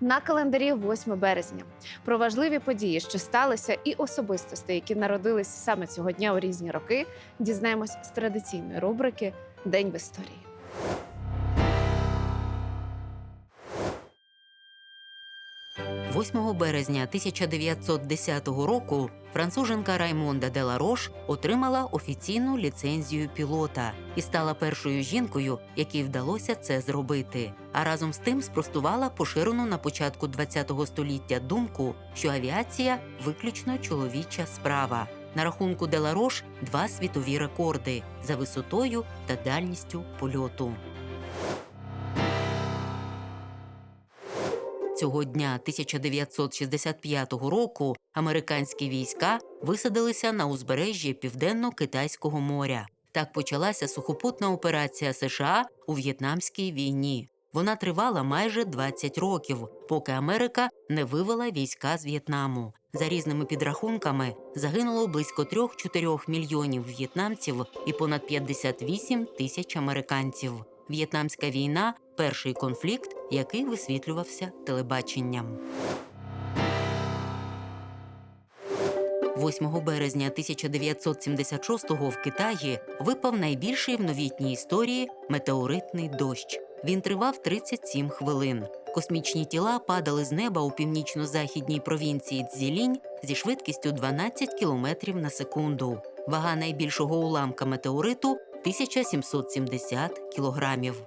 На календарі 8 березня про важливі події, що сталися, і особистості, які народились саме цього дня у різні роки, дізнаємось з традиційної рубрики День в історії. – 8 березня 1910 року француженка Раймонда де Ларош отримала офіційну ліцензію пілота і стала першою жінкою, якій вдалося це зробити. А разом з тим спростувала поширену на початку ХХ століття думку, що авіація виключно чоловіча справа. На рахунку де Ларош два світові рекорди за висотою та дальністю польоту. Цього дня 1965 року американські війська висадилися на узбережжі Південно-Китайського моря. Так почалася сухопутна операція США у В'єтнамській війні. Вона тривала майже 20 років, поки Америка не вивела війська з В'єтнаму. За різними підрахунками загинуло близько 3-4 мільйонів в'єтнамців і понад 58 тисяч американців. В'єтнамська війна перший конфлікт, який висвітлювався телебаченням. 8 березня 1976-го в Китаї випав найбільший в новітній історії метеоритний дощ. Він тривав 37 хвилин. Космічні тіла падали з неба у північно-західній провінції Цзілінь зі швидкістю 12 км на секунду. Вага найбільшого уламка метеориту 1770 кілограмів.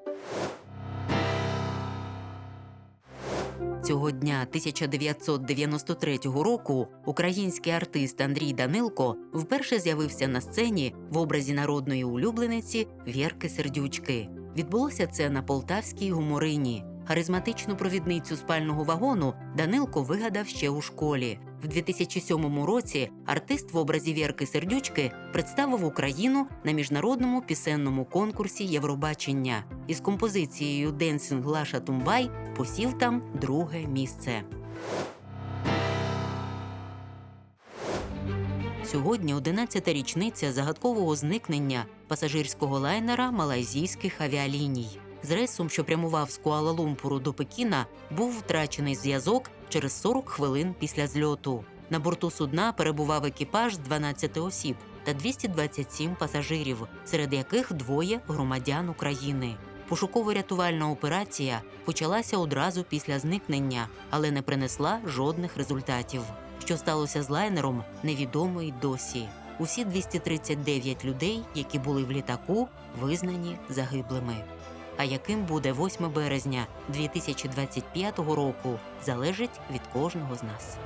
Цього дня 1993 року український артист Андрій Данилко вперше з'явився на сцені в образі народної улюблениці Вєрки Сердючки. Відбулося це на полтавській гуморині. Харизматичну провідницю спального вагону Данилко вигадав ще у школі. В 2007 році артист в образі Вєрки Сердючки представив Україну на міжнародному пісенному конкурсі Євробачення із композицією Денсінг Лаша Тумбай посів там друге місце. Сьогодні 11-та річниця загадкового зникнення пасажирського лайнера малайзійських авіаліній. З рейсом, що прямував з Куала-Лумпуру до Пекіна, був втрачений зв'язок через 40 хвилин після зльоту. На борту судна перебував екіпаж з 12 осіб та 227 пасажирів, серед яких двоє громадян України. Пошуково-рятувальна операція почалася одразу після зникнення, але не принесла жодних результатів. Що сталося з лайнером, невідомо й досі. Усі 239 людей, які були в літаку, визнані загиблими. А яким буде 8 березня 2025 року, залежить від кожного з нас.